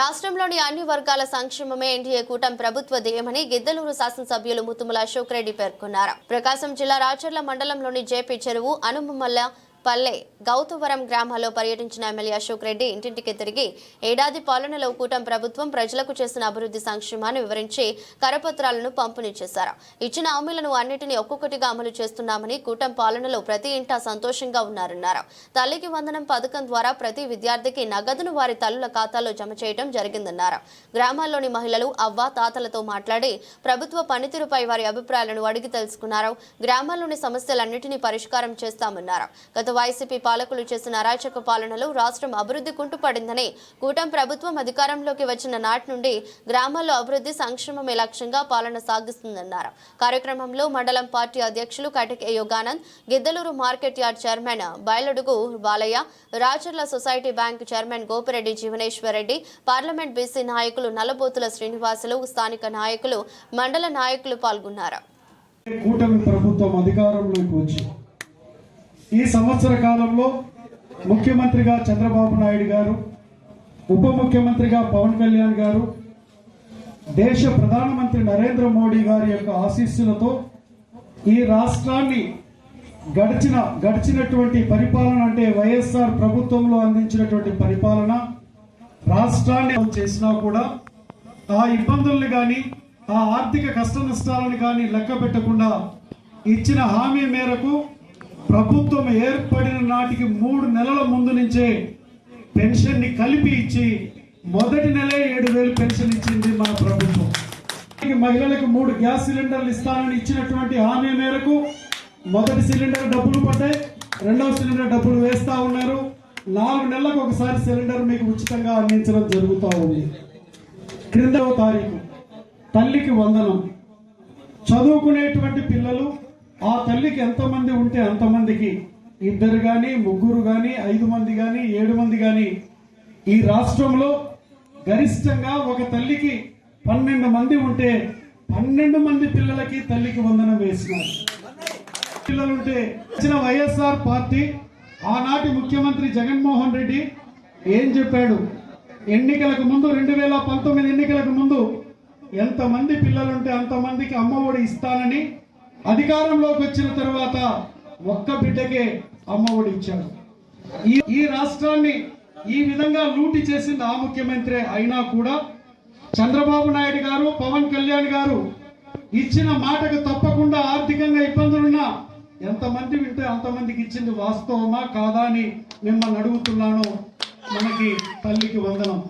రాష్ట్రంలోని అన్ని వర్గాల సంక్షేమమే ఎన్డీఏ కూటమి ప్రభుత్వ ధ్యేయమని గిద్దలూరు శాసనసభ్యులు ముతుముల అశోక్ రెడ్డి పేర్కొన్నారు. ప్రకాశం జిల్లా రాచర్ల మండలంలోని జేపీ చెరువు అనుమమల్ల పల్లె గౌతవరం గ్రామాల్లో పర్యటించిన ఎమ్మెల్యే అశోక్ రెడ్డి ఇంటింటికి తిరిగి ఏడాది పాలనలో కూటమి ప్రభుత్వం ప్రజలకు చేసిన అభివృద్ధి సంక్షేమాన్ని వివరించి కరపత్రాలను పంపిణీ చేశారు. ఇచ్చిన హామీలను అన్నిటినీ ఒక్కొక్కటిగా అమలు చేస్తున్నామని కూటమి పాలనలో ప్రతి ఇంటా సంతోషంగా ఉన్నారన్నారు. తల్లికి వందనం పథకం ద్వారా ప్రతి విద్యార్థికి నగదును వారి తల్లుల ఖాతాలో జమ చేయడం జరిగిందన్నారు. గ్రామాల్లోని మహిళలు అవ్వ తాతలతో మాట్లాడి ప్రభుత్వ పనితీరుపై వారి అభిప్రాయాలను అడిగి తెలుసుకున్నారు. గ్రామాల్లోని సమస్యలన్నింటినీ పరిష్కారం చేస్తామన్నారు. గత వైసీపీ పాలకులు చేసిన అరాచక పాలనలో రాష్ట్రం అభివృద్ధి కుంటుపడిందని కూటమి ప్రభుత్వం అధికారంలోకి వచ్చిన నాటి నుండి గ్రామాల్లో అభివృద్ధి సంక్షేమమే లక్ష్యంగా పాలన సాగిస్తుందన్నారు. కార్యక్రమంలో మండలం పార్టీ అధ్యక్షులు Katik Yoganand Giddaluru market yard chairman Bayaladugu Balayya Racharla society bank chairman Gopireddy Jeevaneswarareddy parliament BC నాయకులు నల్లబోతుల శ్రీనివాసులు స్థానిక నాయకులు మండల నాయకులు పాల్గొన్నారు. కూటమి ప్రభుత్వం అధికారంలోకి వచ్చి ఈ సంవత్సర కాలంలో ముఖ్యమంత్రిగా చంద్రబాబు నాయుడు గారు ఉప ముఖ్యమంత్రిగా పవన్ కళ్యాణ్ గారు దేశ ప్రధానమంత్రి నరేంద్ర మోడీ గారి యొక్క ఆశీస్సులతో ఈ రాష్ట్రాన్ని గడిచిన గడిచినటువంటి పరిపాలన అంటే వైఎస్ఆర్ ప్రభుత్వంలో అందించినటువంటి పరిపాలన రాష్ట్రాన్ని చేసినా కూడా ఆ ఇబ్బందుల్ని కానీ ఆ ఆర్థిక కష్ట నష్టాలను కానీ లెక్క పెట్టకుండా ఇచ్చిన హామీ మేరకు ప్రభుత్వం ఏర్పడిన నాటికి మూడు నెలల ముందు నుంచే పెన్షన్ని కలిపి ఇచ్చి మొదటి నెలే ఏడు వేలు పెన్షన్ ఇచ్చింది మన ప్రభుత్వం. మహిళలకు మూడు గ్యాస్ సిలిండర్లు ఇస్తానని ఇచ్చినటువంటి హామీ మేరకు మొదటి సిలిండర్ డబ్బులు పడ్డాయి రెండవ సిలిండర్ డబ్బులు వేస్తా ఉన్నారు. నాలుగు నెలలకు ఒకసారి సిలిండర్ మీకు ఉచితంగా అందించడం జరుగుతూ ఉంది. క్రిందవ తారీఖు తల్లికి వందనం. చదువుకునేటువంటి పిల్లలు ఆ తల్లికి ఎంతమంది ఉంటే అంతమందికి? ఇద్దరు కానీ ముగ్గురు కానీ ఐదు మంది కానీ ఏడు మంది కానీ ఈ రాష్ట్రంలో గరిష్టంగా ఒక తల్లికి పన్నెండు మంది ఉంటే పన్నెండు మంది పిల్లలకి తల్లికి వందనం వేసినారు. పిల్లలుంటే వచ్చిన వైఎస్ఆర్ పార్టీ ఆనాటి ముఖ్యమంత్రి జగన్మోహన్ రెడ్డి ఏం చెప్పాడు? ఎన్నికలకు ముందు రెండు వేల పంతొమ్మిది ఎన్నికలకు ముందు ఎంతమంది పిల్లలుంటే అంతమందికి అమ్మఒడి ఇస్తానని అధికారంలోకి వచ్చిన తర్వాత ఒక్క బిడ్డకే అమ్మఒడి ఇచ్చాడు. ఈ ఈ రాష్ట్రాన్ని ఈ విధంగా లూటి చేసింది ఆ ముఖ్యమంత్రి అయినా కూడా చంద్రబాబు నాయుడు గారు పవన్ కళ్యాణ్ గారు ఇచ్చిన మాటకు తప్పకుండా ఆర్థికంగా ఇబ్బందులున్నా ఎంతమంది వింటే అంతమందికి ఇచ్చింది వాస్తవమా కాదా అని మిమ్మల్ని అడుగుతున్నాను. మనకి తల్లికి వందనం.